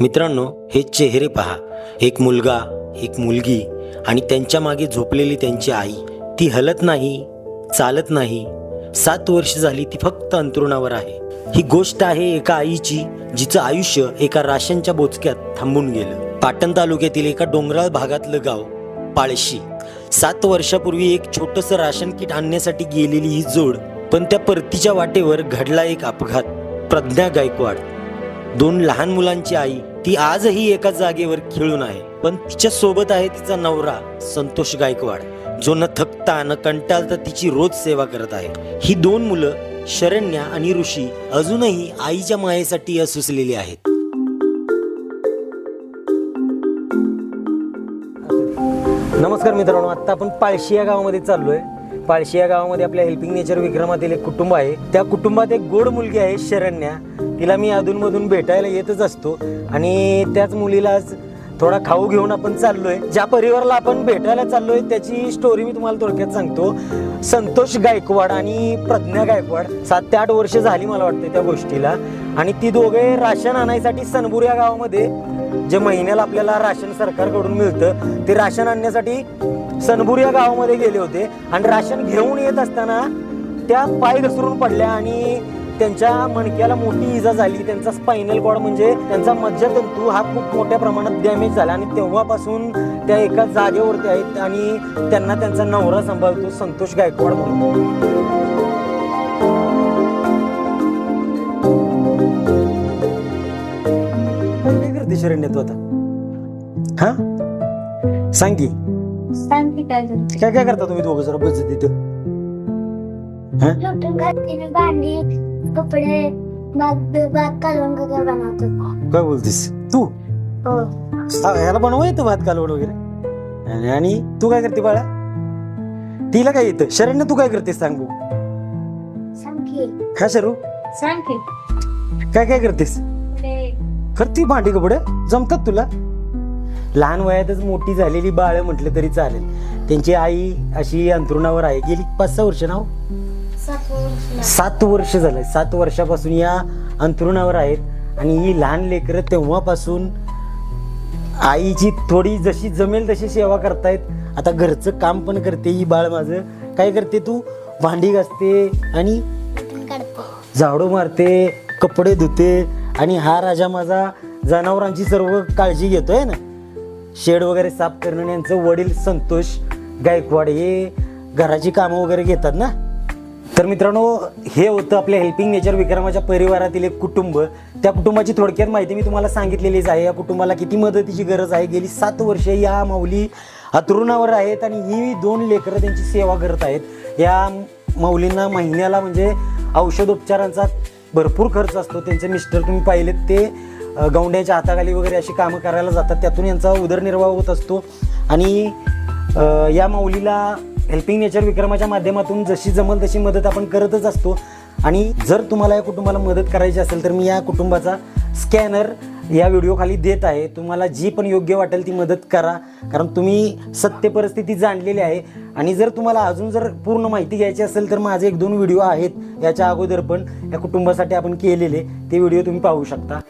मित्रांनो हे चेहरे पहा. एक मुलगा एक मुलगी आणि त्यांच्या मागे झोपलेली त्यांची आई. ती हलत नाही चालत नाही. सात वर्ष झाली ती फक्त अंतरुणावर आहे. ही गोष्ट आहे एका आईची जिचं आयुष्य एका राशनच्या बोचक्यात थांबून गेलं. पाटण तालुक्यातील एका डोंगराळ भागातलं गाव पाळशी. सात वर्षापूर्वी एक छोटस राशन किट आणण्यासाठी गेलेली ही जोड पण त्या परतीच्या वाटेवर घडला एक अपघात. प्रज्ञा गायकवाड. दोन लहान मुलांची आई ती आजही एका जागेवर खेळून आहे. पण तिच्या सोबत आहे तिचा नवरा संतोष गायकवाड. जो न थकता न कंटाळता तिची रोज सेवा करत आहे. ही दोन मुलं शरण्या आणि ऋषी अजूनही आईच्या मायेसाठी असुसलेली आहेत. नमस्कार मित्रांनो आता आपण पाळशी या गावामध्ये चाललोय. पाळशी या गावामध्ये आपल्या हेल्पिंग नेचर विक्रमातील एक कुटुंब आहे. त्या कुटुंबात एक गोड मुलगी आहे शरण्या. तिला मी अधूनमधून भेटायला येतच असतो. आणि त्याच मुलीला आज थोडा खाऊ घेऊन आपण चाललोय. ज्या परिवाराला आपण भेटायला चाललोय त्याची स्टोरी मी तुम्हाला थोडक्यात सांगतो. संतोष गायकवाड आणि प्रज्ञा गायकवाड सात ते आठ वर्ष झाली मला वाटते त्या गोष्टीला. आणि ती दोघे राशन आणायसाठी सनबुर या गावामध्ये जे महिन्याला आपल्याला राशन सरकारकडून मिळतं ते राशन आणण्यासाठी सनबुर या गावामध्ये गेले होते. आणि राशन घेऊन येत असताना त्या पाय घसरून पडल्या आणि त्यांच्या मणक्याला मोठी इजा झाली. त्यांचा स्पायनल कॉर्ड म्हणजे त्यांचा मज्जातंतू हा खूप मोठ्या प्रमाणात डॅमेज झाला. आणि तेव्हापासून त्या एका जागेवरती आहेत आणि त्यांना त्यांचा नवरा सांभाळतो संतोष गायकवाड म्हणून. हा? सांग काय काय करता तुम्ही दोघं जरा बस तिथं? लुटून घालते मी भांडी कपडे भात भात कालवण वगैरे बनवतो. काय बोलतीस? तू? हो. हा, ह्याला बनवा येतं भात कालवड वगैरे? आणि- आणि तू काय करते बाळा? तिला काय येतं शरण्य तू काय करतेस सांग बघू. सांग की हा शरू? सांग की काय काय करतेस? ते करते भांडी कपडे? जमतात तुला? लहान वयातच मोठी झालेली बाळ म्हटलं तरी चालेल. त्यांची आई अशी अंथरुणावर आहे गेली. पाच सहा वर्ष ना हो? सात वर्ष झालंय सात वर्षापासून या अंथरुणावर आहेत. आणि ही लहान लेकरं तेव्हापासून आईची थोडी जशी जमेल तशी सेवा करतायत. आता घरचं काम पण करते ही बाळ माझं. काय करते तू? भांडी घासते आणि झाडू मारते कपडे धुते आणि हा राजा माझा जनावरांची सर्व काळजी घेतोय ना? शेड वगैरे साफ करणं यांचं वडील संतोष गायकवाड हे घराची कामं वगैरे घेतात ना? तर मित्रांनो हे होतं आपल्या हेल्पिंग नेचर विक्रमाच्या परिवारातील एक कुटुंब. त्या कुटुंबाची थोडक्यात माहिती मी तुम्हाला सांगितलेलीच आहे. या कुटुंबाला किती मदतीची गरज आहे? गेली सात वर्ष या माऊली अतरुणावर आहेत आणि ही दोन लेकरं त्यांची सेवा करत आहेत. या माऊलींना महिन्याला म्हणजे औषधोपचारांचा भरपूर खर्च असतो. त्यांचे मिस्टर तुम्ही पाहिलेत ते गौंड्याच्या हाताखाली वगैरे अशी कामं करायला जातात. त्यातून यांचा उदरनिर्वाह होत असतो. आणि या माऊलीला हेल्पिंग नेचर विक्रमाच्या माध्यमातून जशी जमल तशी मदत आपण करतच असतो. आणि जर तुम्हाला या कुटुंबाला मदत करायची असेल तर मी या कुटुंबाचा स्कॅनर या व्हिडिओखाली देत आहे. तुम्हाला जी पण योग्य वाटेल ती मदत करा. कारण तुम्ही सत्य परिस्थिती जाणलेली आहे. आणि जर तुम्हाला अजून जर पूर्ण माहिती घ्यायची असेल तर माझे एक दोन व्हिडिओ आहेत याच्या अगोदर पण या कुटुंबासाठी आपण केलेले. ते व्हिडिओ तुम्ही पाहू शकता.